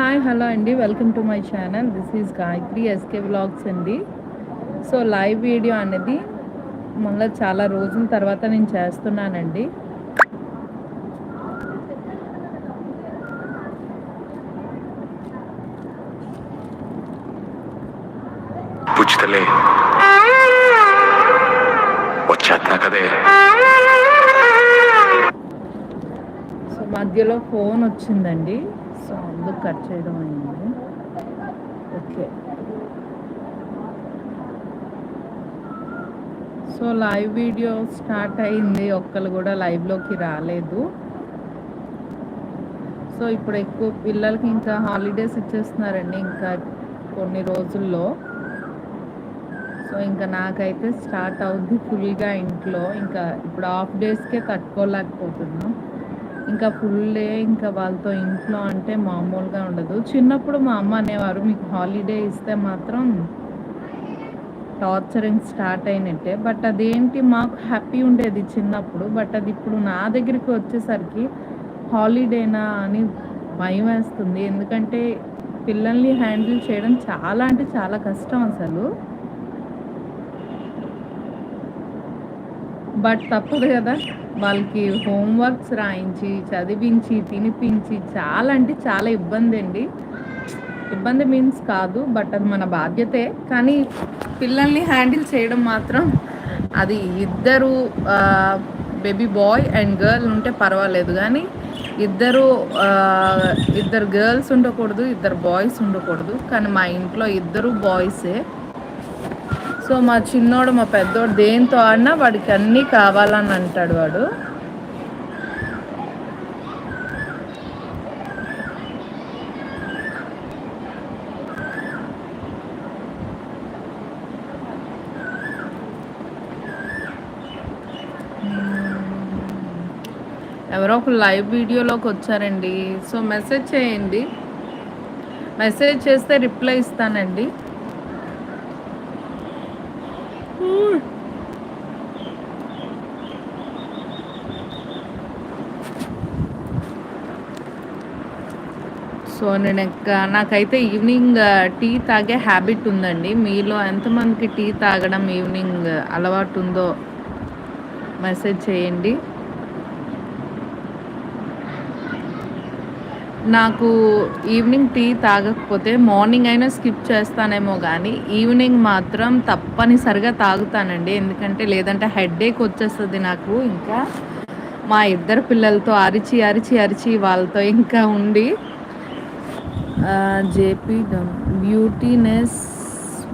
Hi hello అండి. Welcome to my channel. This is Gayatri SK vlogs అండి. So live video అనేది మళ్ళీ చాలా రోజుల తర్వాత నేను చేస్తున్నానండి. పుచ్చుతలే. వచ్చేస్తున్నా కదే. సో మధ్యలో ఫోన్ వచ్చిందండి. సో కట్ చేయడం అయింది? Okay. So live video start అయింది. ఒక్కరు కూడా లైవ్లోకి రాలేదు. సో ఇప్పుడు ఎక్కువ పిల్లలకి ఇంకా హాలిడేస్ ఇచ్చేస్తున్నారండి ఇంకా కొన్ని రోజుల్లో. సో ఇంకా నాకైతే స్టార్ట్ అవుద్ది ఫుల్గా ఇంట్లో. ఇంకా ఇప్పుడు హాఫ్ డేస్కే కట్టుకోలేకపోతున్నాం. ఇంకా ఫుల్ డే ఇంకా వాళ్ళతో ఇంట్లో అంటే మామూలుగా ఉండదు. చిన్నప్పుడు మా అమ్మ అనేవారు మీకు హాలిడే ఇస్తే మాత్రం టార్చరింగ్ స్టార్ట్ అయినట్టే. బట్ అదేంటి మాకు హ్యాపీ ఉండేది చిన్నప్పుడు. బట్ అది ఇప్పుడు నా దగ్గరికి వచ్చేసరికి హాలిడేనా అని భయం వేస్తుంది. ఎందుకంటే పిల్లల్ని హ్యాండిల్ చేయడం చాలా అంటే చాలా కష్టం అసలు. బట్ తప్పదు కదా. వాళ్ళకి హోంవర్క్స్ రాయించి చదివించి తినిపించి చాలా అంటే చాలా ఇబ్బంది అండి. ఇబ్బంది మీన్స్ కాదు బట్ అది మన బాధ్యతే. కానీ పిల్లల్ని హ్యాండిల్ చేయడం మాత్రం అది ఇద్దరు బేబీ బాయ్ అండ్ గర్ల్ ఉంటే పర్వాలేదు. కానీ ఇద్దరు ఇద్దరు గర్ల్స్ ఉండకూడదు ఇద్దరు బాయ్స్ ఉండకూడదు. కానీ మా ఇంట్లో ఇద్దరు బాయ్సే. సో మా చిన్నోడు మా పెద్దోడు దేంతో ఆడినా వాడికి అన్నీ కావాలని అంటాడు వాడు. ఎవరో ఒక లైవ్ వీడియోలోకి వచ్చారండి. సో మెసేజ్ చేయండి. మెసేజ్ చేస్తే రిప్లై ఇస్తానండి. సో నేను నాకైతే ఈవినింగ్ టీ తాగే హ్యాబిట్ ఉందండి. మీలో ఎంతమందికి టీ తాగడం ఈవినింగ్ అలవాటు ఉందో మెసేజ్ చేయండి. నాకు ఈవినింగ్ టీ తాగకపోతే మార్నింగ్ అయినా స్కిప్ చేస్తానేమో కానీ ఈవినింగ్ మాత్రం తప్పనిసరిగా తాగుతానండి. ఎందుకంటే లేదంటే హెడేక్ వచ్చేస్తుంది నాకు ఇంకా. మా ఇద్దరు పిల్లలతో అరిచి అరిచి అరిచి వాళ్ళతో ఇంకా ఉండి జేపీ బ్యూటీనెస్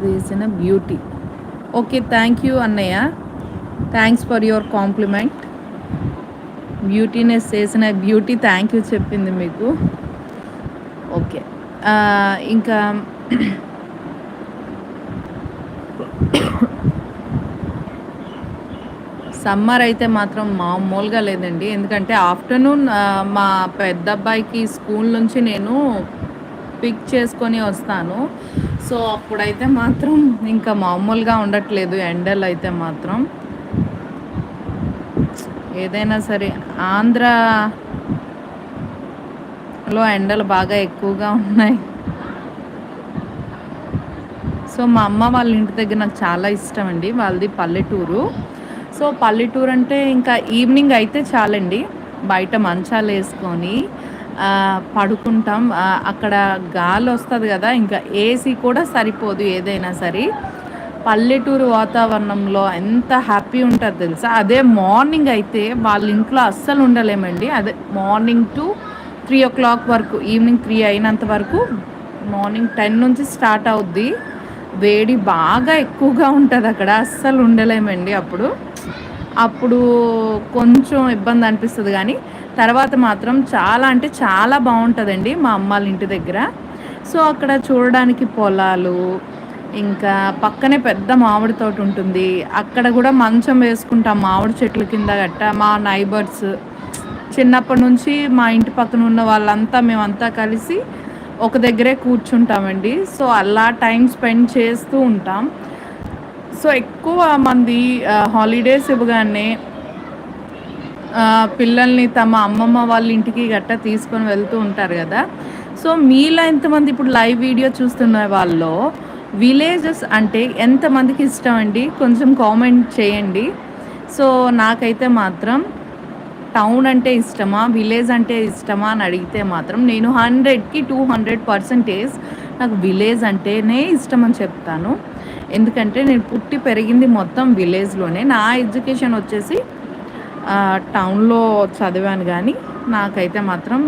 వేసిన బ్యూటీ ఓకే థ్యాంక్ యూ అన్నయ్య. Thanks for your compliment beautiness చేసిన బ్యూటీ థ్యాంక్ యూ చెప్పింది మీకు. ఓకే. ఇంకా సమ్మర్ అయితే మాత్రం మామూలుగా లేదండి. ఎందుకంటే ఆఫ్టర్నూన్ మా పెద్ద అబ్బాయికి స్కూల్ నుంచి నేను పిక్ చేసుకొని వస్తాను. సో అప్పుడైతే మాత్రం ఇంకా మామూలుగా ఉండట్లేదు ఎండలు అయితే మాత్రం. ఏదైనా సరే ఆంధ్రలో ఎండలు బాగా ఎక్కువగా ఉన్నాయి. సో మా అమ్మ వాళ్ళ ఇంటి దగ్గర నాకు చాలా ఇష్టం అండి. వాళ్ళది పల్లెటూరు. సో పల్లెటూరు అంటే ఇంకా ఈవినింగ్ అయితే చాలండి. బయట మంచాలు వేసుకొని పడుకుంటాం. అక్కడ గాలి వస్తుంది కదా ఇంకా ఏసీ కూడా సరిపోదు ఏదైనా సరే. పల్లెటూరు వాతావరణంలో ఎంత హ్యాపీ ఉంటుంది తెలుసా? అదే మార్నింగ్ అయితే వాళ్ళ ఇంట్లో అస్సలు ఉండలేమండి. అదే morning to three o'clock వరకు ఈవినింగ్ త్రీ అయినంత వరకు మార్నింగ్ టెన్ నుంచి స్టార్ట్ అవుద్ది. వేడి బాగా ఎక్కువగా ఉంటుంది అక్కడ. అస్సలు ఉండలేమండి అప్పుడు. అప్పుడు కొంచెం ఇబ్బంది అనిపిస్తుంది కానీ తర్వాత మాత్రం చాలా అంటే చాలా బాగుంటుందండి మా అమ్మాళ్ళ ఇంటి దగ్గర. సో అక్కడ చూడడానికి పొలాలు ఇంకా పక్కనే పెద్ద మామిడి తోట ఉంటుంది. అక్కడ కూడా మంచం వేసుకుంటాం మామిడి చెట్ల కింద గట్ట. మా నైబర్స్ చిన్నప్పటి నుంచి మా ఇంటి పక్కన ఉన్న వాళ్ళంతా మేమంతా కలిసి ఒక దగ్గరే కూర్చుంటామండి. సో అలా టైం స్పెండ్ చేస్తూ ఉంటాం. సో ఎక్కువ మంది హాలిడేస్ ఇవ్వగానే పిల్లల్ని తమ అమ్మమ్మ వాళ్ళ ఇంటికి గట్టా తీసుకొని వెళ్తూ ఉంటారు కదా. సో సో మీలో ఎంతమంది ఇప్పుడు లైవ్ వీడియో చూస్తున్న వాళ్ళు విలేజెస్ అంటే ఎంతమందికి ఇష్టం అండి? కొంచెం కామెంట్ చేయండి. సో నాకైతే మాత్రం టౌన్ అంటే ఇష్టమా? విలేజ్ అంటే ఇష్టమా అని అడిగితే మాత్రం నేను హండ్రెడ్కి టూ హండ్రెడ్ పర్సంటేజ్ నాకు విలేజ్ అంటేనే ఇష్టం అని చెప్తాను. ఎందుకంటే నేను పుట్టి పెరిగింది మొత్తం విలేజ్లోనే. నా ఎడ్యుకేషన్ వచ్చేసి టౌన్లో చదివాను కానీ నాకైతే మాత్రం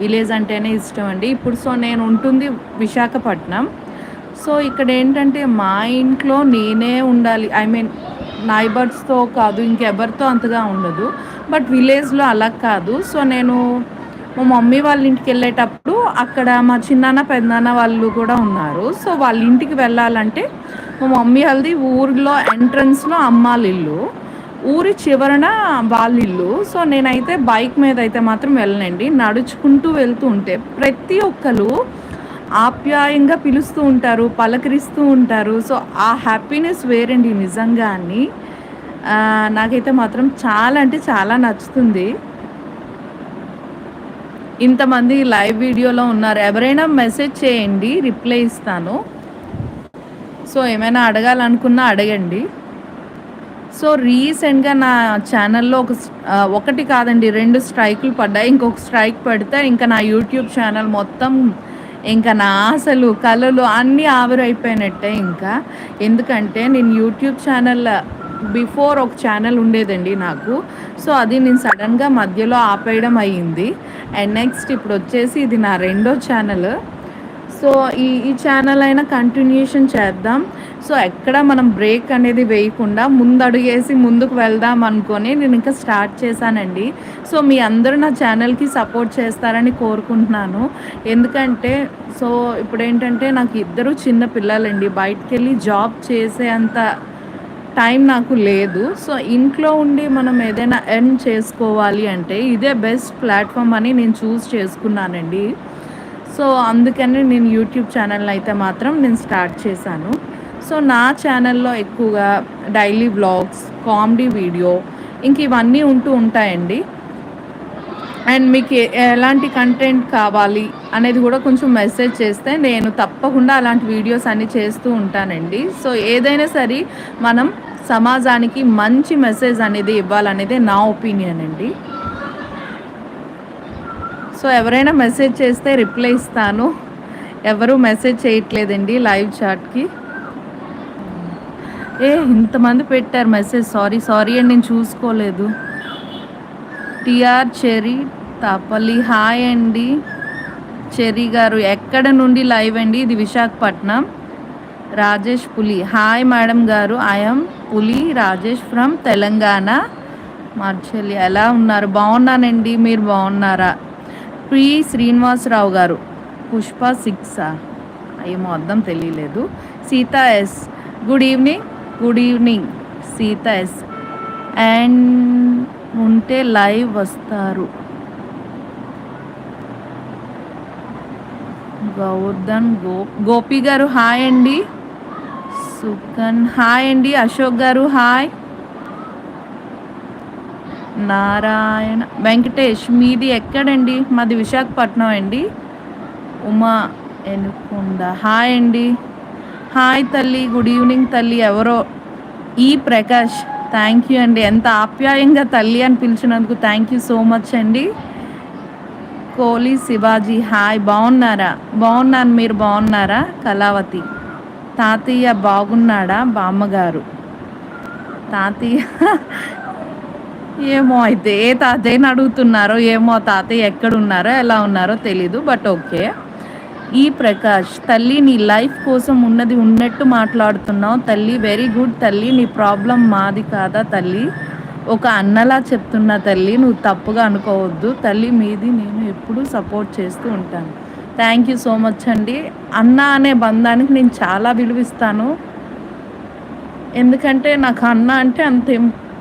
విలేజ్ అంటేనే ఇష్టం అండి. ఇప్పుడు సో నేను ఉంటుంది విశాఖపట్నం. సో ఇక్కడ ఏంటంటే మా ఇంట్లో నేనే ఉండాలి. ఐ మీన్ నైబర్స్తో కాదు ఇంకెవరితో అంతగా ఉండదు. బట్ విలేజ్లో అలా కాదు. సో నేను మా మమ్మీ వాళ్ళ ఇంటికి వెళ్ళేటప్పుడు అక్కడ మా చిన్నాన్న పెద్దనాన్న వాళ్ళు కూడా ఉన్నారు. సో వాళ్ళ ఇంటికి వెళ్ళాలంటే మా మమ్మీ వాళ్ళది ఊరిలో ఎంట్రన్స్లో అమ్మాళ్ళ ఇల్లు. ఊరి చివరన వాళ్ళ ఇల్లు. సో నేనైతే బైక్ మీద అయితే మాత్రం వెళ్ళనండి. నడుచుకుంటూ వెళ్తూ ఉంటే ప్రతి ఒక్కరు ఆప్యాయంగా పిలుస్తూ ఉంటారు పలకరిస్తూ ఉంటారు. సో ఆ హ్యాపీనెస్ వేరండి నిజంగా అని నాకైతే మాత్రం చాలా అంటే చాలా నచ్చుతుంది. ఇంతమంది లైవ్ వీడియోలో ఉన్నారు. ఎవరైనా మెసేజ్ చేయండి రిప్లై ఇస్తాను. సో ఏమైనా అడగాలనుకున్నా అడగండి. సో రీసెంట్గా నా ఛానల్లో ఒక ఒకటి కాదండి రెండు స్ట్రైకులు పడ్డాయి. ఇంకొక స్ట్రైక్ పడితే ఇంకా నా యూట్యూబ్ ఛానల్ మొత్తం ఇంకా నా ఆశలు కళలు అన్నీ ఆవిరైపోయినట్టే ఇంకా. ఎందుకంటే నేను యూట్యూబ్ ఛానల్ బిఫోర్ ఒక ఛానల్ ఉండేదండి నాకు. సో అది నేను సడన్గా మధ్యలో ఆపేయడం అయ్యింది. అండ్ నెక్స్ట్ ఇప్పుడు వచ్చేసి ఇది నా రెండో ఛానల్. సో ఈ ఈ ఛానల్ అయినా కంటిన్యూషన్ చేద్దాం. సో ఎక్కడ మనం బ్రేక్ అనేది వేయకుండా ముందు అడుగేసి ముందుకు వెళ్దాం అనుకొని నేను ఇంకా స్టార్ట్ చేశానండి. సో మీ అందరూ నా ఛానల్కి సపోర్ట్ చేస్తారని కోరుకుంటున్నాను. ఎందుకంటే సో ఇప్పుడు ఏంటంటే నాకు ఇద్దరు చిన్న పిల్లలండి. బయటకు వెళ్ళి జాబ్ చేసే అంత టైం నాకు లేదు. సో ఇంట్లో ఉండి మనం ఏదైనా ఎర్న్ చేసుకోవాలి అంటే ఇదే బెస్ట్ ప్లాట్ఫామ్ అని నేను చూస్ చేసుకున్నానండి. సో అందుకని నేను యూట్యూబ్ ఛానల్ అయితే మాత్రం నేను స్టార్ట్ చేశాను. సో నా ఛానల్లో ఎక్కువగా డైలీ వ్లాగ్స్ కామెడీ వీడియో ఇంక ఇవన్నీ ఉంటూ ఉంటాయండి. అండ్ మీకు ఎలాంటి కంటెంట్ కావాలి అనేది కూడా కొంచెం మెసేజ్ చేస్తే నేను తప్పకుండా అలాంటి వీడియోస్ అన్నీ చేస్తూ ఉంటానండి. సో ఏదైనా సరే మనం సమాజానికి మంచి మెసేజ్ అనేది ఇవ్వాలనేది నా ఒపీనియన్ అండి. సో ఎవరైనా మెసేజ్ చేస్తే రిప్లై ఇస్తాను. ఎవరు మెసేజ్ చేయట్లేదండి లైవ్ చాట్కి. ఏ ఇంతమంది పెట్టారు మెసేజ్. సారీ సారీ అండి నేను చూసుకోలేదు. టిఆర్ చెరీ తాపల్లి హాయ్ అండి. చెరీ గారు ఎక్కడ నుండి లైవ్ అండి? ఇది విశాఖపట్నం. రాజేష్ పులి హాయ్ మేడం గారు. ఐఎమ్ పులి రాజేష్ ఫ్రమ్ తెలంగాణ. మార్చెల్లి ఎలా ఉన్నారు? బాగున్నానండి మీరు బాగున్నారా? పి శ్రీనివాసరావు గారు. పుష్ప సిక్స్. ఏమో అర్థం తెలియలేదు. Seetha S. Good evening. Good evening. Seetha S. And ఉంటే లైవ్ వస్తారు. గౌర్ధన్ గో గోపి గారు హాయ్ అండి. సుకన్ హాయ్ అండి. అశోక్ గారు హాయ్. నారాయణ. వెంకటేష్ మీది ఎక్కడండి? మాది విశాఖపట్నం అండి. ఉమా ఎనుకొండ. హాయ్ అండి. హాయ్ తల్లి గుడ్ ఈవినింగ్ తల్లి ఎవరో? ఈ ప్రకాష్ థ్యాంక్ యూ అండి. ఎంత ఆప్యాయంగా తల్లి అని పిలిచినందుకు థ్యాంక్ యూ సో మచ్ అండి. కోహ్లీ శివాజీ హాయ్. బాగున్నారా? బాగున్నాను. మీరు బాగున్నారా? కళావతి. తాతయ్య బాగున్నాడా? బామ్మగారు. తాతయ్య ఏమో అయితే ఏ తాతయ్యని అడుగుతున్నారో ఏమో తాతయ్య ఎక్కడున్నారో ఎలా ఉన్నారో తెలీదు బట్ ఓకే ఈ ప్రకాష్ తల్లి నీ లైఫ్ కోసం ఉన్నది ఉన్నట్టు మాట్లాడుతున్నావు. తల్లి వెరీ గుడ్ తల్లి నీ ప్రాబ్లం మాది కాదా తల్లి? ఒక అన్నలా చెప్తున్నా తల్లి నువ్వు తప్పుగా అనుకోవద్దు. తల్లి మీది నేను ఎప్పుడూ సపోర్ట్ చేస్తూ ఉంటాను. థ్యాంక్ యూ సో మచ్ అండి. అన్న అనే బంధానికి నేను చాలా విలువిస్తాను. ఎందుకంటే నాకు అన్న అంటే అంత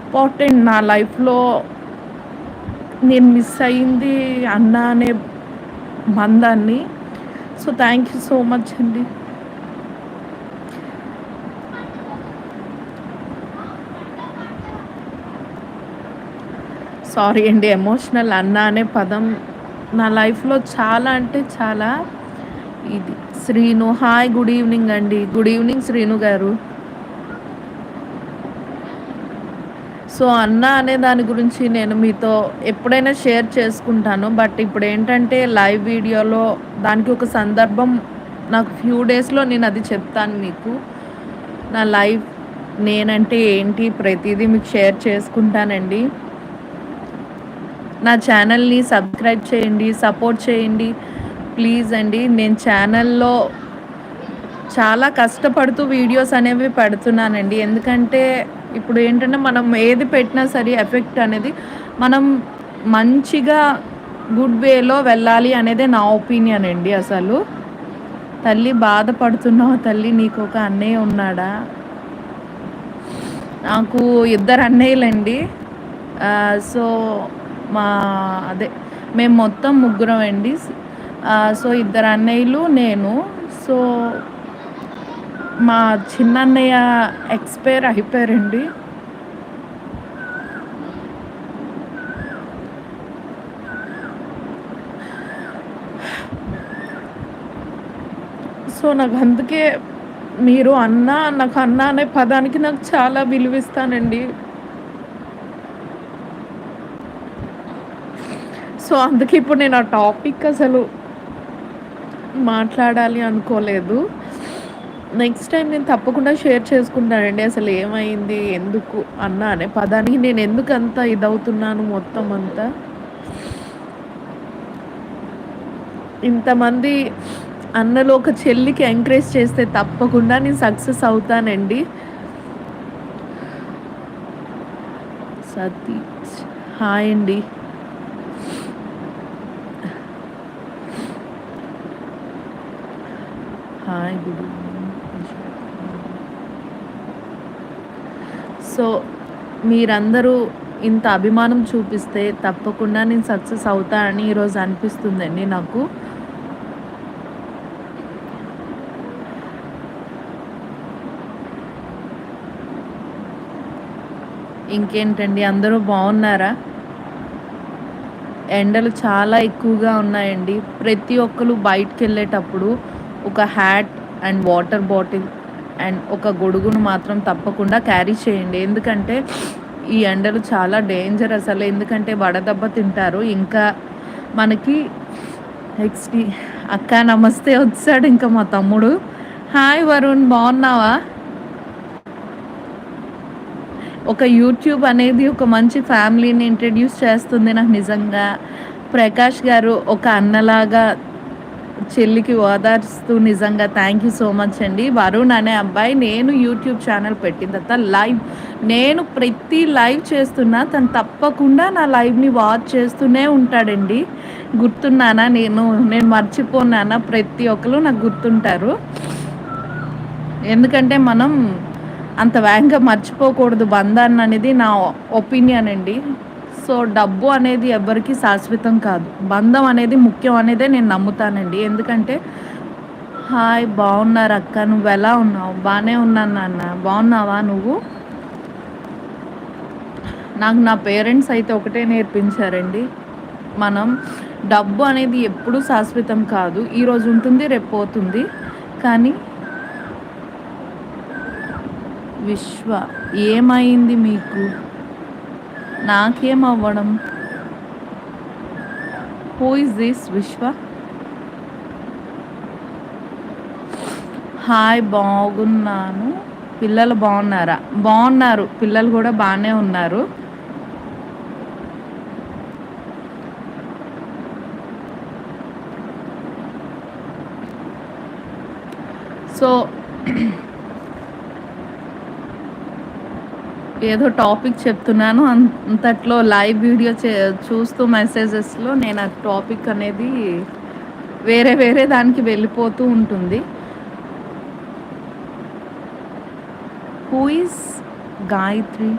ఇంపార్టెంట్ నా లైఫ్లో నేను మిస్ అయింది అన్న అనే బంధాన్ని so thank you so much అండి సారీ అండి ఎమోషనల్ అన్న అనే పదం నా లైఫ్‌లో చాలా అంటే చాలా ఇది శ్రీను హాయ్ గుడ్ ఈవినింగ్ అండి. గుడ్ ఈవినింగ్ శ్రీను గారు. సో, అన్న అనే దాని గురించి నేను మీతో ఎప్పుడైనా షేర్ చేసుకుంటాను. బట్ ఇప్పుడు ఏంటంటే లైవ్ వీడియోలో దానికి ఒక సందర్భం నాకు ఫ్యూ డేస్‌లో నేను అది చెప్తాను మీకు. నా లైఫ్ నేనంటే ఏంటి ప్రతిదీ మీకు షేర్ చేసుకుంటానండి. నా ఛానల్‌ని సబ్స్క్రైబ్ చేయండి. సపోర్ట్ చేయండి. ప్లీజ్ అండి. నేను ఛానల్‌లో చాలా కష్టపడుతూ వీడియోస్ అనేవి పెడుతున్నానండి. ఎందుకంటే ఇప్పుడు ఏంటంటే మనం ఏది పెట్టినా సరే ఎఫెక్ట్ అనేది మనం మంచిగా గుడ్ వేలో వెళ్ళాలి అనేదే నా ఒపీనియన్ అండి అసలు. తల్లి బాధపడుతున్నావు తల్లి నీకు ఒక అన్నయ్య ఉన్నాడా? నాకు ఇద్దరు అన్నయ్యలండి. సో, మా అదే మేము మొత్తం ముగ్గురం అండి. సో, ఇద్దరు అన్నయ్యలు, నేను. సో, మా చిన్నన్నయ్య ఎక్స్‌పైర్ అయిపోయారండి. సో, నాకు అందుకే మీరు అన్న నాకు అన్న అనే పదానికి నాకు చాలా విలువిస్తానండి. సో, అందుకే ఇప్పుడు నేను ఆ టాపిక్ అసలు మాట్లాడాలి అనుకోలేదు. నెక్స్ట్ టైం నేను తప్పకుండా షేర్ చేసుకుంటానండి. అసలు ఏమైంది? ఎందుకు అన్నా అనే పదానికి నేను ఎందుకంత ఇదవుతున్నాను మొత్తం అంతా. ఇంతమంది అన్నలో ఒక చెల్లికి ఎంకరేజ్ చేస్తే తప్పకుండా నేను సక్సెస్ అవుతానండి. సతీష్ హాయ్ అండి. Hi good evening. సో, మీరందరూ ఇంత అభిమానం చూపిస్తే తప్పకుండా నేను సక్సెస్ అవుతా అని ఈరోజు అనిపిస్తుందండి నాకు. ఇంకేంటండి అందరూ బాగున్నారా ఎండలు చాలా ఎక్కువగా ఉన్నాయండి. ప్రతి ఒక్కరు బయటకు వెళ్ళేటప్పుడు ఒక hat and water bottle and ఒక గొడుగును మాత్రం తప్పకుండా క్యారీ చేయండి. ఎందుకంటే ఈ ఎండలు చాలా డేంజర్ అసలు. ఎందుకంటే వడదెబ్బ తింటారు. ఇంకా మనకి నెక్స్ట్ అక్క నమస్తే వచ్చాడు ఇంకా మా తమ్ముడు. హాయ్ వరుణ్ బాగున్నావా ఒక యూట్యూబ్ అనేది ఒక మంచి ఫ్యామిలీని ఇంట్రడ్యూస్ చేస్తుంది నాకు నిజంగా. ప్రకాష్ గారు ఒక అన్నలాగా చెల్లికి ఓదార్స్తూ నిజంగా థ్యాంక్ యూ సో మచ్ అండి. వరుణ్ అనే అబ్బాయి నేను యూట్యూబ్ ఛానల్ పెట్టిన తర్వాత లైవ్ నేను ప్రతి లైవ్ చేస్తున్నా తను తప్పకుండా నా లైవ్‌ని వాచ్ చేస్తూనే ఉంటాడండి. గుర్తున్నానా నేను? నేను మర్చిపోనానా? ప్రతి ఒక్కరు నాకు గుర్తుంటారు. ఎందుకంటే మనం అంత వేగంగా మర్చిపోకూడదు బంధాన్ని అనేది నా ఒపీనియన్ అండి. సో, డబ్బు అనేది ఎవరికీ శాశ్వతం కాదు. బంధం అనేది ముఖ్యం అనేదే నేను నమ్ముతానండి. ఎందుకంటే హాయ్ బాగున్నారా అక్క నువ్వు ఎలా ఉన్నావు? బాగానే ఉన్నాను నాన్న. బాగున్నావా నువ్వు? నాకు నా పేరెంట్స్ అయితే ఒకటే నేర్పించారండి. మనం డబ్బు అనేది ఎప్పుడూ శాశ్వతం కాదు. ఈరోజు ఉంటుంది రేపు పోతుంది. కానీ విశ్వ ఏమైంది మీకు? నాకేమవ్వడం? Who is this Vishwa? Hi బాగున్నాను. పిల్లలు బాగున్నారా బాగున్నారు పిల్లలు కూడా బాగానే ఉన్నారు. సో ఏదో టాపిక్ చెప్తున్నాను. అంతట్లో లైవ్ వీడియో చే చూస్తూ మెసేజెస్‌లో నేను ఆ టాపిక్ అనేది వేరే వేరే దానికి వెళ్ళిపోతూ ఉంటుంది. Who is Gayatri?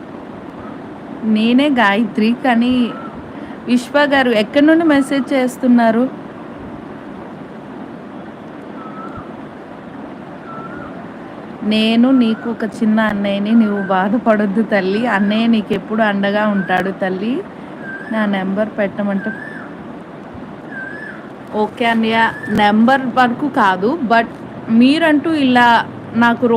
నేనే గాయత్రి. కానీ విశ్వ గారు ఎక్కడి నుండి మెసేజ్ చేస్తున్నారు? నేను నీకు ఒక చిన్న అన్నయ్యని. నువ్వు బాధపడొద్దు తల్లి. అన్నయ్య నీకు ఎప్పుడు అండగా ఉంటాడు తల్లి. నా నెంబర్ పెట్టమంటే ఓకే అన్నయ్య నెంబర్ వరకు కాదు బట్ మీరంటూ ఇలా నాకు రో